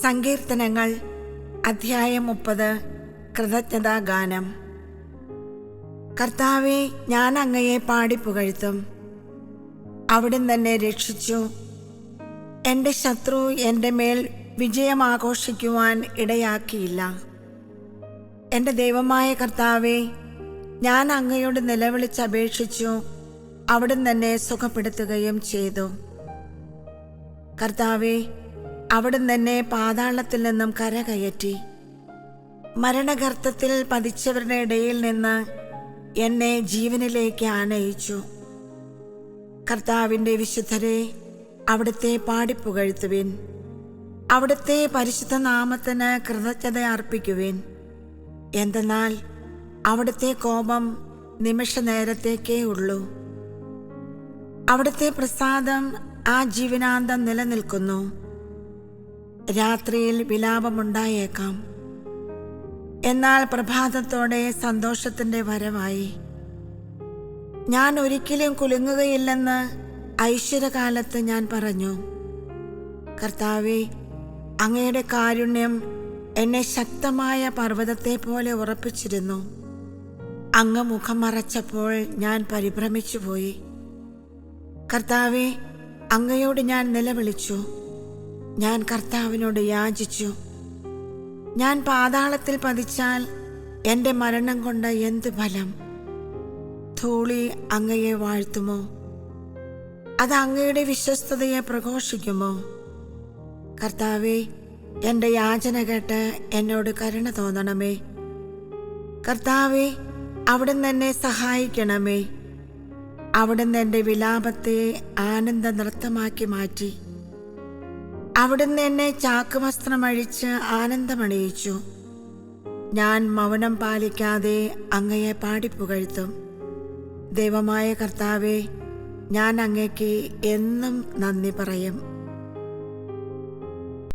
സങ്കീർത്തനങ്ങൾ അധ്യായം മുപ്പത് കൃതജ്ഞതാ ഗാനം കർത്താവെ ഞാൻ അങ്ങയെ പാടിപ്പുകഴ്ത്തും അവിടുന്ന് തന്നെ രക്ഷിച്ചു. എന്റെ ശത്രു എന്റെ മേൽ വിജയമാഘോഷിക്കുവാൻ ഇടയാക്കിയില്ല. എന്റെ ദൈവമായ കർത്താവെ ഞാൻ അങ്ങയോട് നിലവിളിച്ചപേക്ഷിച്ചു അവിടുന്ന് തന്നെ സുഖപ്പെടുത്തുകയും ചെയ്തു. കർത്താവെ അവിടുന്ന് തന്നെ പാതാളത്തിൽ നിന്നും കരകയറ്റി. മരണഗർത്തത്തിൽ പതിച്ചവരുടെ ഇടയിൽ നിന്ന് എന്നെ ജീവനിലേക്ക് ആനയിച്ചു. കർത്താവിന്റെ വിശുദ്ധരെ അവിടുത്തെ പാടിപ്പുകഴ്ത്തുവിൻ. അവിടുത്തെ പരിശുദ്ധ നാമത്തിന് കൃതജ്ഞത അർപ്പിക്കുവിൻ. എന്തെന്നാൽ അവിടുത്തെ കോപം നിമിഷ നേരത്തേക്കേ ഉള്ളൂ. അവിടുത്തെ പ്രസാദം ആ ജീവനാന്തം നിലനിൽക്കുന്നു. രാത്രിയിൽ വിലാപമുണ്ടായേക്കാം. എന്നാൽ പ്രഭാതത്തോടെ സന്തോഷത്തിന്റെ വരവായി. ഞാൻ ഒരിക്കലും കുലുങ്ങുകയില്ലെന്ന് ഐശ്വര്യകാലത്ത് ഞാൻ പറഞ്ഞു. കർത്താവെ അങ്ങയുടെ കാരുണ്യം എന്നെ ശക്തമായ പർവതത്തെ പോലെ ഉറപ്പിച്ചിരുന്നു. അങ്ങ് മുഖം മറച്ചപ്പോൾ ഞാൻ പരിഭ്രമിച്ചുപോയി. കർത്താവെ അങ്ങയോട് ഞാൻ നിലവിളിച്ചു. ഞാൻ കർത്താവിനോട് യാചിച്ചു. ഞാൻ പാതാളത്തിൽ പതിച്ചാൽ എന്റെ മരണം കൊണ്ട് എന്ത് ഫലം? ധൂളി അങ്ങയെ വാഴ്ത്തുമോ? അത് അങ്ങയുടെ വിശ്വസ്തതയെ പ്രഘോഷിക്കുമോ? കർത്താവെ എന്റെ യാചന കേട്ട് എന്നോട് കരുണ തോന്നണമേ. കർത്താവെ അവിടുന്ന് എന്നെ സഹായിക്കണമേ. അവിടുന്ന് എന്റെ വിലാപത്തെ ആനന്ദ നൃത്തമാക്കി മാറ്റി. അവിടുന്ന് എന്നെ ചാക്കുവസ്ത്രമഴിച്ച് ആനന്ദമണിയിച്ചു. ഞാൻ മൗനം പാലിക്കാതെ അങ്ങയെ പാടിപ്പുകഴ്ത്തും. ദൈവമായ കർത്താവെ ഞാൻ അങ്ങയ്ക്ക് എന്നും നന്ദി പറയും.